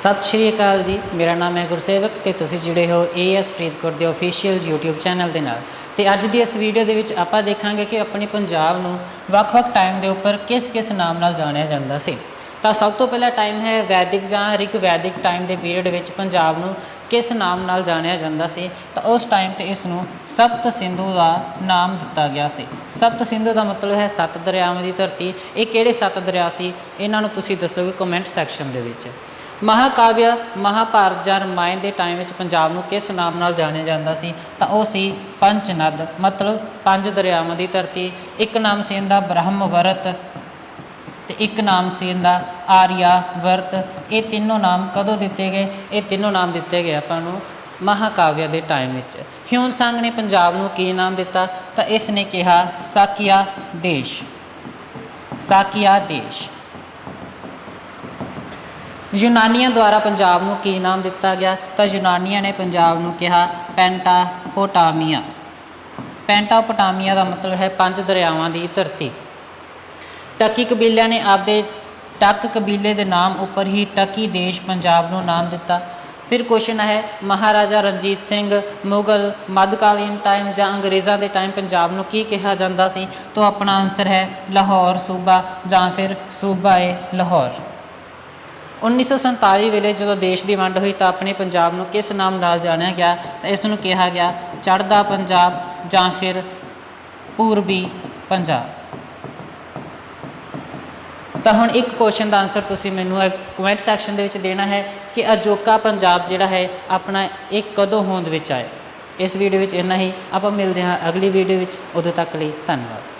ਸਤਿ ਸ਼੍ਰੀ ਅਕਾਲ ਜੀ, ਮੇਰਾ ਨਾਮ ਹੈ ਗੁਰਸੇਵਕ ਤੇ ਤੁਸੀਂ ਜੁੜੇ ਹੋ ਏਐਸ ਫਰੀਦਕੋਟ ਦੇ ਅਫੀਸ਼ੀਅਲ YouTube ਚੈਨਲ ਦੇ ਨਾਲ। ਤੇ ਅੱਜ ਦੀ ਇਸ ਵੀਡੀਓ ਦੇ ਵਿੱਚ ਆਪਾਂ ਦੇਖਾਂਗੇ ਕਿ ਆਪਣੇ ਪੰਜਾਬ ਨੂੰ ਵੱਖ-ਵੱਖ ਟਾਈਮ ਦੇ ਉੱਪਰ ਕਿਸ-ਕਿਸ ਨਾਮ ਨਾਲ ਜਾਣਿਆ ਜਾਂਦਾ ਸੀ। ਤਾਂ ਸਭ ਤੋਂ ਪਹਿਲਾ ਟਾਈਮ ਹੈ ਵੈਦਿਕ ਜਾਂ ਰਿਕ ਵੈਦਿਕ ਟਾਈਮ ਦੇ ਪੀਰੀਅਡ ਵਿੱਚ ਪੰਜਾਬ ਨੂੰ ਕਿਸ ਨਾਮ ਨਾਲ ਜਾਣਿਆ ਜਾਂਦਾ ਸੀ। ਤਾਂ ਉਸ ਟਾਈਮ ਤੇ ਇਸ ਨੂੰ ਸਪਤ ਸਿੰਧੂ ਦਾ ਨਾਮ ਦਿੱਤਾ ਗਿਆ ਸੀ। ਸਪਤ ਸਿੰਧੂ ਦਾ ਮਤਲਬ ਹੈ ਸੱਤ ਦਰਿਆਵਾਂ ਦੀ ਧਰਤੀ। ਇਹ ਕਿਹੜੇ ਸੱਤ ਦਰਿਆ ਸੀ? ਇਹਨਾਂ ਨੂੰ ਤੁਸੀਂ ਦੱਸੋਗੇ ਕਮੈਂਟ ਸੈਕਸ਼ਨ ਦੇ ਵਿੱਚ। ਮਹਾਕਾਵਿਆ ਮਹਾਭਾਰਤ ਜਾਂ ਰਾਮਾਇਣ ਦੇ ਟਾਈਮ ਵਿੱਚ ਪੰਜਾਬ ਨੂੰ ਕਿਸ ਨਾਮ ਨਾਲ ਜਾਣਿਆ ਜਾਂਦਾ ਸੀ? ਤਾਂ ਉਹ ਸੀ ਪੰਚ ਨਦ ਮਤਲਬ ਪੰਜ ਦਰਿਆਵਾਂ ਦੀ ਧਰਤੀ, ਇੱਕ ਨਾਮ ਸੀ ਇਹਦਾ ਬ੍ਰਹਮਵਰਤ ਤੇ ਇੱਕ ਨਾਮ ਸੀ ਇਹਦਾ ਆਰੀਆ ਵਰਤ ਇਹ ਤਿੰਨੋਂ ਨਾਮ ਕਦੋਂ ਦਿੱਤੇ ਗਏ? ਇਹ ਤਿੰਨੋਂ ਨਾਮ ਦਿੱਤੇ ਗਏ ਆਪਾਂ ਨੂੰ ਮਹਾਕਾਵਿਆ ਦੇ ਟਾਈਮ ਵਿੱਚ। ਹਿਊਨ ਸੰਗ ਨੇ ਪੰਜਾਬ ਨੂੰ ਕੀ ਨਾਮ ਦਿੱਤਾ? ਤਾਂ ਇਸ ਨੇ ਕਿਹਾ, ਸਾਕੀਆ ਦੇਸ਼। ਸਾਕੀਆ ਦੇਸ਼। ਯੂਨਾਨੀਆਂ ਦੁਆਰਾ ਪੰਜਾਬ ਨੂੰ ਕੀ ਨਾਮ ਦਿੱਤਾ ਗਿਆ? ਤਾਂ ਯੂਨਾਨੀਆਂ ਨੇ ਪੰਜਾਬ ਨੂੰ ਕਿਹਾ ਪੈਂਟਾਪੋਟਾਮੀਆ। ਪੈਂਟਾਪੋਟਾਮੀਆ ਦਾ ਮਤਲਬ ਹੈ ਪੰਜ ਦਰਿਆਵਾਂ ਦੀ ਧਰਤੀ। ਟੱਕੀ ਕਬੀਲਿਆਂ ਨੇ ਆਪਦੇ ਟੱਕ ਕਬੀਲੇ ਦੇ ਨਾਮ ਉੱਪਰ ਹੀ ਟੱਕੀ ਦੇਸ਼ ਪੰਜਾਬ ਨੂੰ ਨਾਮ ਦਿੱਤਾ। ਫਿਰ ਕੁਐਸਚਨ ਹੈ, ਮਹਾਰਾਜਾ ਰਣਜੀਤ ਸਿੰਘ ਮੁਗਲ ਮੱਧਕਾਲੀਨ ਟਾਈਮ ਜਾਂ ਅੰਗਰੇਜ਼ਾਂ ਦੇ ਟਾਈਮ ਪੰਜਾਬ ਨੂੰ ਕੀ ਕਿਹਾ ਜਾਂਦਾ ਸੀ? ਤਾਂ ਆਪਣਾ ਆਨਸਰ ਹੈ, ਲਾਹੌਰ ਸੂਬਾ ਜਾਂ ਫਿਰ ਸੂਬਾ ਏ ਲਾਹੌਰ। 1947 ਵੇਲੇ ਜਦੋਂ ਦੇਸ਼ ਦੀ ਵੰਡ ਹੋਈ ਤਾਂ ਆਪਣੇ ਪੰਜਾਬ ਨੂੰ ਕਿਸ ਨਾਮ ਨਾਲ ਜਾਣਿਆ ਗਿਆ? ਤਾਂ ਇਸ ਨੂੰ ਕਿਹਾ ਗਿਆ ਚੜ੍ਹਦਾ ਪੰਜਾਬ ਜਾਂ ਫਿਰ ਪੂਰਬੀ ਪੰਜਾਬ। ਤਾਂ ਹੁਣ ਇੱਕ ਕੁਐਸਚਨ ਦਾ ਆਨਸਰ ਤੁਸੀਂ ਮੈਨੂੰ ਕਮੈਂਟ ਸੈਕਸ਼ਨ ਦੇ ਵਿੱਚ ਦੇਣਾ ਹੈ ਕਿ ਅਜੋਕਾ ਪੰਜਾਬ ਜਿਹੜਾ ਹੈ ਆਪਣਾ ਇਹ ਕਦੋਂ ਹੋਂਦ ਵਿੱਚ ਆਇਆ? ਇਸ ਵੀਡੀਓ ਵਿੱਚ ਇੰਨਾ ਹੀ। ਆਪਾਂ ਮਿਲਦੇ ਹਾਂ ਅਗਲੀ ਵੀਡੀਓ ਵਿੱਚ। ਉਦੋਂ ਤੱਕ ਲਈ ਧੰਨਵਾਦ।